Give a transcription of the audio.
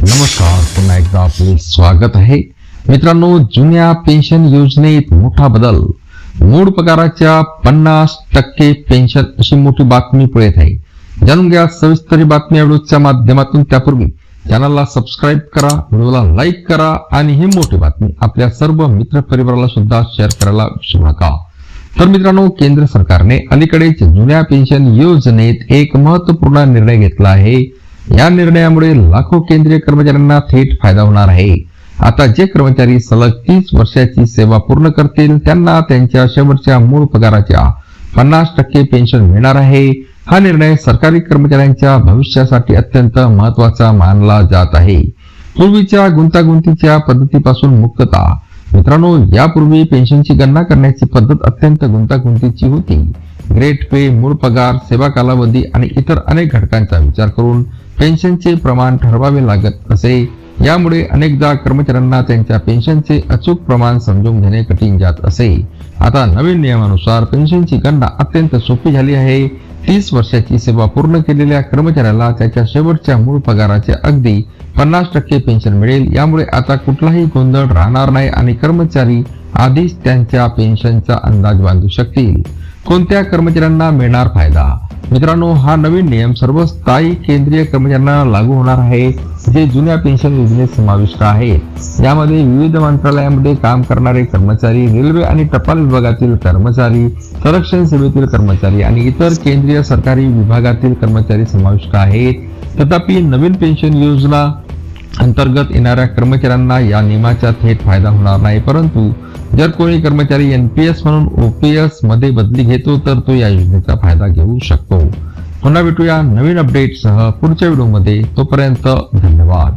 नमस्कार पुन्हा एकदा आपले स्वागत आहे. मित्रांनो जुन्या पेन्शन योजनेत मोठा बदल. मूळ पगाराच्या पन्नास टक्के पेन्शन अशी मोठी बातमी पुढे येत आहे. जाणून घ्या सविस्तर बातमी व्हिडिओच्या माध्यमातून. त्यापूर्वी चॅनलला सबस्क्राईब करा व्हिडिओला लाईक करा आणि ही मोठी बातमी आपल्या सर्व मित्र परिवाराला सुद्धा शेअर करायला विसरू नका. तर मित्रांनो केंद्र सरकारने अलीकडेच जुन्या पेन्शन योजनेत एक महत्त्वपूर्ण निर्णय घेतला आहे. या निर्णयामुळे लाखो केंद्रीय कर्मचाऱ्यांना थेट फायदा होणार आहे. आता जे कर्मचारी सलग तीस वर्षाची सेवा पूर्ण करतील त्यांना त्यांच्या शेवटच्या मूळ पगाराच्या पन्नास टक्के पेन्शन मिळणार आहे. हा निर्णय सरकारी कर्मचाऱ्यांच्या भविष्यासाठी अत्यंत महत्त्वाचा मानला जात आहे. पूर्वीच्या गुंतागुंतीच्या पद्धतीपासून मुक्तता मित्रांनो यापूर्वी पेन्शनची गणना करण्याची पद्धत अत्यंत गुंतागुंतीची होती. ग्रेट पे मूळ पगार सेवा कालावधी आणि इतर अनेक घटकांचा विचार करून पेन्शनचे प्रमाण ठरवावे लागत असे यामुळे अनेकदा कर्मचाऱ्यांना त्यांच्या पेन्शनचे अचूक प्रमाण समजून घेणे कठीण जात असे. आता नवीन नियमानुसार पेन्शनची गणना अत्यंत सोपी झाली आहे. तीस वर्षाची सेवा पूर्ण केलेल्या कर्मचाऱ्याला त्याच्या शेवटच्या मूळ पगाराचे अगदी पन्नास टक्के पेन्शन मिळेल. यामुळे आता कुठलाही गोंधळ राहणार नाही आणि कर्मचारी आधीच त्यांच्या पेन्शनचा अंदाज बांधू शकतील. कोणत्या कर्मचाऱ्यांना मिळणार फायदा? मित्रांनो हा नवीन नियम सर्व स्थायी केंद्रीय कर्मचाऱ्यांना लागू होणार आहे जे जुन्या पेन्शन योजनेत समाविष्ट आहेत. यामध्ये विविध मंत्रालयामध्ये काम करणारे कर्मचारी रेल्वे आणि टपाल विभागातील कर्मचारी संरक्षण सेवेतील कर्मचारी आणि इतर केंद्रीय सरकारी विभागातील कर्मचारी समाविष्ट आहेत. तथापि नवीन पेन्शन योजना अंतर्गत येणाऱ्या कर्मचाऱ्यांना या नियमाचा थेट फायदा होणार नाही. परंतु जर कोणी कर्मचारी एनपीएस म्हणून ओपीएसमध्ये बदली घेतो तर तो या योजनेचा फायदा घेऊ शकतो. पुन्हा भेटूया नवीन अपडेटसह पुढच्या व्हिडिओमध्ये तोपर्यंत धन्यवाद.